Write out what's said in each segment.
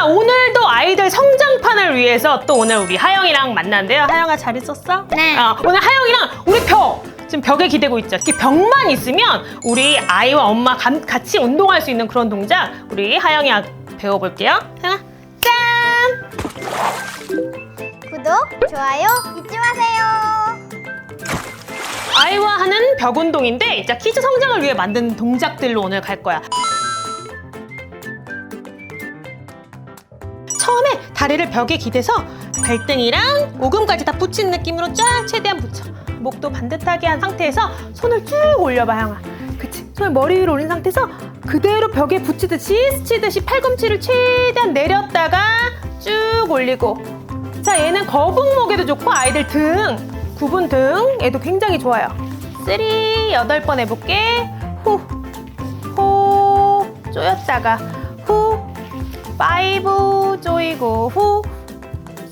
자, 오늘도 아이들 성장판을 위해서 또 오늘 우리 하영이랑 만났는데요. 하영아 잘 있었어? 네. 어, 오늘 하영이랑 우리 벽! 지금 벽에 기대고 있죠. 이렇게 벽만 있으면 우리 아이와 엄마 감- 같이 운동할 수 있는 그런 동작 우리 하영이 아- 배워볼게요. 하영아, 짠! 구독, 좋아요 잊지 마세요. 아이와 하는 벽 운동인데 이제 키즈 성장을 위해 만든 동작들로 오늘 갈 거야. 처음에 다리를 벽에 기대서 발등이랑 오금까지 다 붙이는 느낌으로 쫙 최대한 붙여. 목도 반듯하게 한 상태에서 손을 쭉 올려봐, 향아. 그치? 손을 머리 위로 올린 상태에서 그대로 벽에 붙이듯이 스치듯이 팔꿈치를 최대한 내렸다가 쭉 올리고 자, 얘는 거북목에도 좋고 아이들 등, 구분 등에도 굉장히 좋아요. 쓰리, 여덟 번 해볼게. 후, 호, 조였다가 후, 파이브 조이고 후,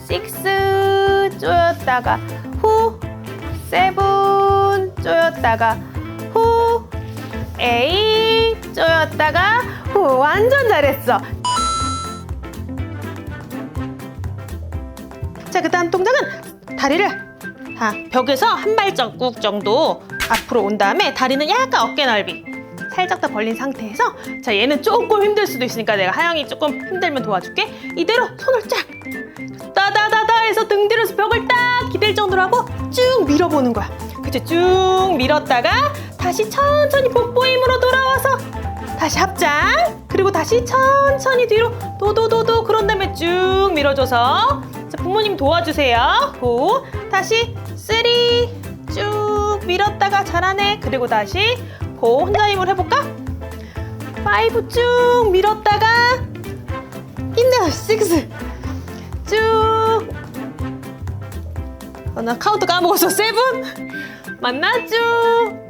식스 조였다가 후, 세븐 조였다가 후, 에잇 조였다가 후, 완전 잘했어. 자, 그 다음 동작은 다리를 아, 벽에서 한 발자국 정도 앞으로 온 다음에 다리는 약간 어깨 넓이 살짝 더 벌린 상태에서 자, 얘는 조금 힘들 수도 있으니까 내가 하영이 조금 힘들면 도와줄게. 이대로 손을 쫙 따다다다 해서 등 뒤로서 벽을 딱 기댈 정도로 하고 쭉 밀어보는 거야. 그치? 쭉 밀었다가 다시 천천히 복부 힘으로 돌아와서 다시 합장 그리고 다시 천천히 뒤로 도도도도 그런 다음에 쭉 밀어줘서 자, 부모님 도와주세요 후 다시 쓰리 쭉 밀었다가 잘하네 그리고 다시 포 혼자 힘을 해볼까? 파이브 쭉 밀었다가 힘내서 식스. 쭉. 어, 나 카운트 까먹었어. 세븐. 맞나? 쭉.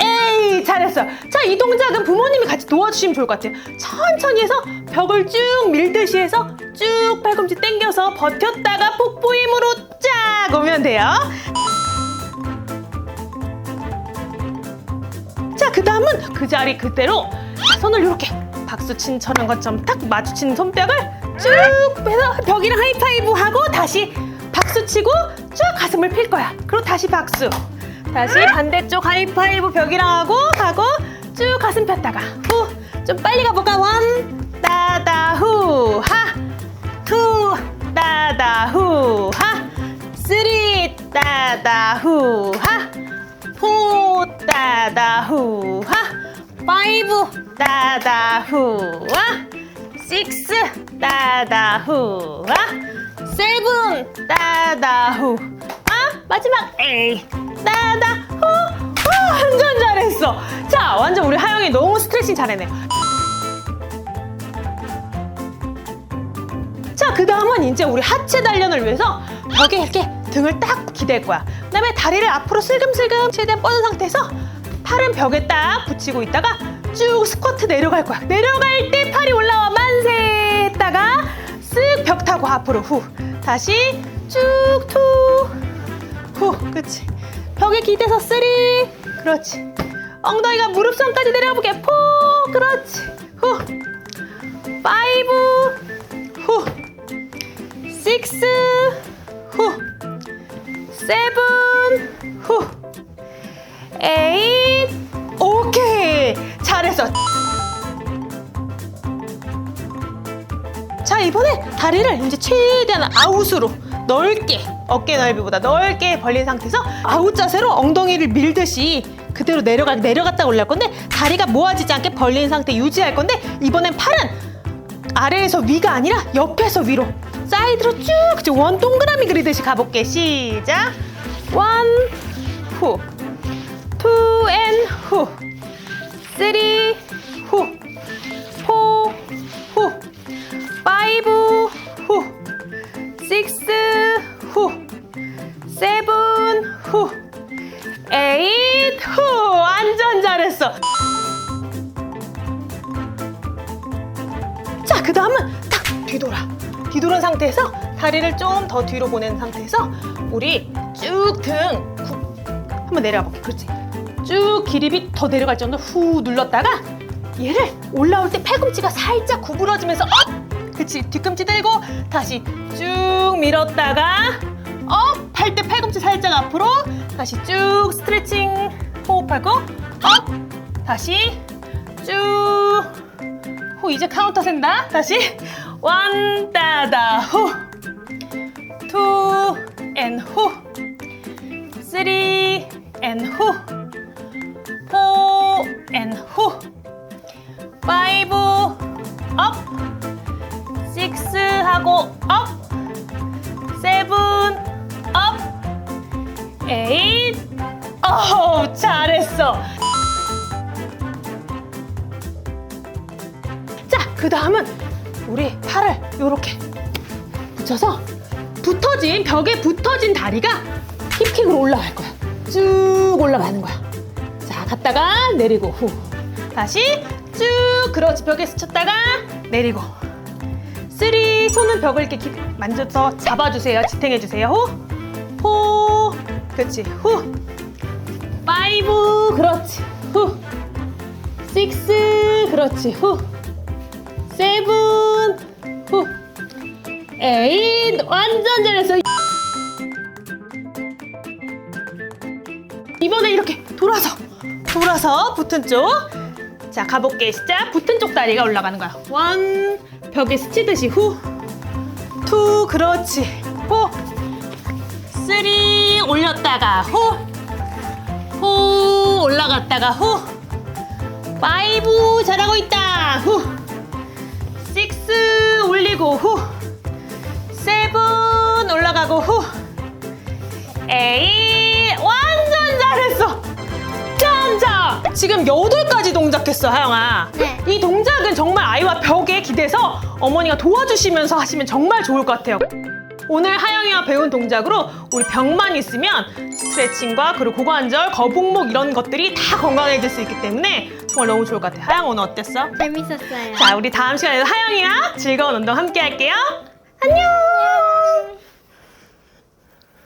에이 잘했어. 자 이 동작은 부모님이 같이 도와주시면 좋을 것 같아요. 천천히 해서 벽을 쭉 밀듯이 해서 쭉 팔꿈치 당겨서 버텼다가 복부 힘으로 쫙 오면 돼요 그 다음은 그 자리 그대로 자, 손을 이렇게 박수 친 처럼 것처럼 딱 마주친 손뼉을 쭉 빼서 벽이랑 하이파이브 하고 다시 박수 치고 쭉 가슴을 필 거야. 그리고 다시 박수. 다시 반대쪽 하이파이브 벽이랑 하고 하고 쭉 가슴 폈다가 후. 좀 빨리 가볼까? 원 따다 후 하. 투 따다 후 하. 쓰리 따다 후 5 따다후와 6 따다후와 7 따다 후와 마지막 8 따다후. 와, 완전 잘했어. 자 완전 우리 하영이 너무 스트레칭 잘했네요. 자, 그 다음은 이제 우리 하체 단련을 위해서 벽에 이렇게 등을 딱 기댈 거야. 그 다음에 다리를 앞으로 슬금슬금 최대한 뻗은 상태에서 팔은 벽에 딱 붙이고 있다가 쭉 스쿼트 내려갈 거야. 내려갈 때 팔이 올라와 만세 했다가 쓱 벽 타고 앞으로 후. 다시 쭉 투. 후. 그치. 벽에 기대서 쓰리. 그렇지. 엉덩이가 무릎선까지 내려볼게. 포. 그렇지. 후. 파이브. 후. 식스 후 세븐 후 에잇 잘했어 자 이번에 다리를 이제 최대한 아웃으로 넓게 어깨 넓이보다 넓게 벌린 상태에서 아웃 자세로 엉덩이를 밀듯이 그대로 내려가 내려갔다 올릴 건데 다리가 모아지지 않게 벌린 상태 유지할 건데 이번엔 팔은 아래에서 위가 아니라 옆에서 위로 사이드로 쭉 그치 원 동그라미 그리듯이 가볼게. 시작. 원 후 투 앤 후 쓰리 후 포 후. 파이브 후. 식스 후. 세븐 후. 에잇 후. 완전 잘했어. 자, 그 다음은 딱 뒤돌아. 뒤돌은 상태에서 다리를 좀 더 뒤로 보낸 상태에서 우리 쭉등 한번 내려가 볼게. 그렇지. 쭉 기립이 더 내려갈 정도 후 눌렀다가 얘를 올라올 때 팔꿈치가 살짝 구부러지면서 업! 그치 뒤꿈치 들고 다시 쭉 밀었다가 업! 할 때 팔꿈치 살짝 앞으로 다시 쭉 스트레칭 호흡하고 업! 다시 쭉 후, 이제 카운터 센다 다시 원 따다 후 투, 앤 후, 쓰리, 앤 후, 하고 업, 세븐, 업, 에잇, 어우, 잘했어. 자, 그 다음은 우리 팔을 요렇게 붙여서 붙어진 벽에 붙어진 다리가 힙킥으로 올라갈 거야. 쭉 올라가는 거야. 자, 갔다가 내리고 후. 다시 쭉 그렇지 벽에 스쳤다가 내리고. 쓰리 손은 벽을 이렇게 기- 만져서 잡아주세요. 지탱해 주세요. 후. 포. 그렇지. 후. 파이브. 그렇지. 후. 식스. 그렇지. 후. 세븐. 후. 에잇 완전 잘했어 이번에 이렇게 돌아서 돌아서 붙은 쪽 자 가볼게. 시작 붙은 쪽 다리가 올라가는 거야. 원 벽에 스치듯이 후투 그렇지. 호 쓰리 올렸다가 호호 올라갔다가 후. 파이브 잘하고 있다. 후. 식스 올리고 후. 세븐 올라가고 후. 에잇 지금 여덟 가지 동작했어 하영아 네. 이 동작은 정말 아이와 벽에 기대서 어머니가 도와주시면서 하시면 정말 좋을 것 같아요 오늘 하영이와 배운 동작으로 우리 벽만 있으면 스트레칭과 그리고 고관절, 거북목 이런 것들이 다 건강해질 수 있기 때문에 정말 너무 좋을 것 같아 하영 오늘 어땠어? 재밌었어요. 자 우리 다음 시간에도 하영이랑 즐거운 운동 함께 할게요 안녕